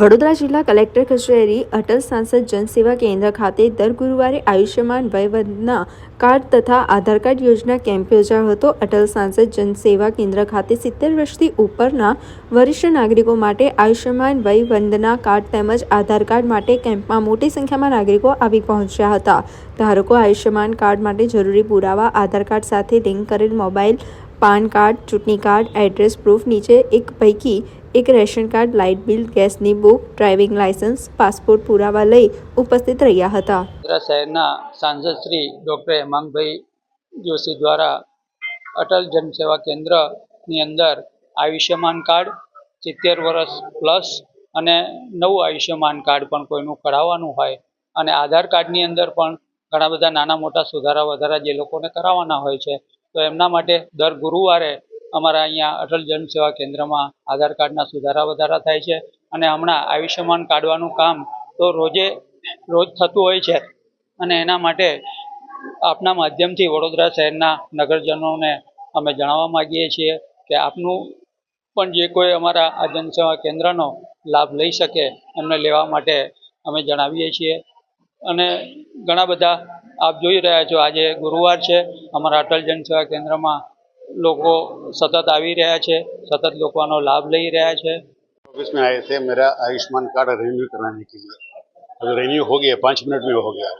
વડોદરા જિલ્લા કલેક્ટર કચેરી અટલ સાંસદ જનસેવા કેન્દ્ર ખાતે દર ગુરુવારે આયુષ્યમાન વયવંદના કાર્ડ તથા આધાર કાર્ડ યોજના કેમ્પ યોજાયો હતો. અટલ સાંસદ જનસેવા કેન્દ્ર ખાતે સિત્તેર વર્ષથી ઉપરના વરિષ્ઠ નાગરિકો માટે આયુષ્યમાન વયવંદના કાર્ડ તેમજ આધાર કાર્ડ માટે કેમ્પમાં મોટી સંખ્યામાં નાગરિકો આવી પહોંચ્યા હતા. ધારકો આયુષ્યમાન કાર્ડ માટે જરૂરી પુરાવા, આધાર કાર્ડ સાથે લિંક કરેલ મોબાઈલ, પાન કાર્ડ, ચૂંટણી કાર્ડ, એડ્રેસ પ્રૂફ નીચે એક પૈકી એક રેશન કાર્ડ, લાઇટ બિલ, ગેસની બુક, ડ્રાઇવિંગ લાયસન્સ પાસપોર્ટ પુરાવા લઈ ઉપસ્થિત રહ્યા હતા. શહેરના સાંસદ શ્રી ડૉક્ટર હેમાંગભાઈ જોશી દ્વારા અટલ જનસેવા કેન્દ્રની અંદર આયુષ્યમાન કાર્ડ, સિત્તેર વર્ષ પ્લસ અને નવું આયુષ્યમાન કાર્ડ પણ કોઈનું કરાવવાનું હોય અને આધાર કાર્ડની અંદર પણ ઘણા બધા નાના મોટા સુધારા વધારા જે લોકોને કરાવવાના હોય છે, તો એમના માટે દર ગુરુવારે અમારા અહીંયા અટલ જનસેવા કેન્દ્રમાં આધાર કાર્ડના સુધારા વધારા થાય છે અને હમણાં આયુષ્યમાન કાઢવાનું કામ તો રોજે, રોજ થતું હોય છે. અને એના માટે આપના માધ્યમથી વડોદરા શહેરના નગરજનોને અમે જણાવવા માગીએ છીએ કે આપનું પણ જે કોઈ અમારા આ જનસેવા કેન્દ્રનો લાભ લઈ શકે એમને લેવા માટે અમે જણાવીએ છીએ. અને ઘણા બધા આપ જોઈ રહ્યા છો, આજે ગુરુવાર છે, અમારા અટલ જનસેવા કેન્દ્રમાં લોકો સતત આવી રહ્યા છે સતત લોકો આનો લાભ લઈ રહ્યા છે ऑफिस में आए थे मेरा आयुष्मान कार्ड रिन्यू कराने के लिए अभी रिन्यू हो गया पाँच मिनट में हो गया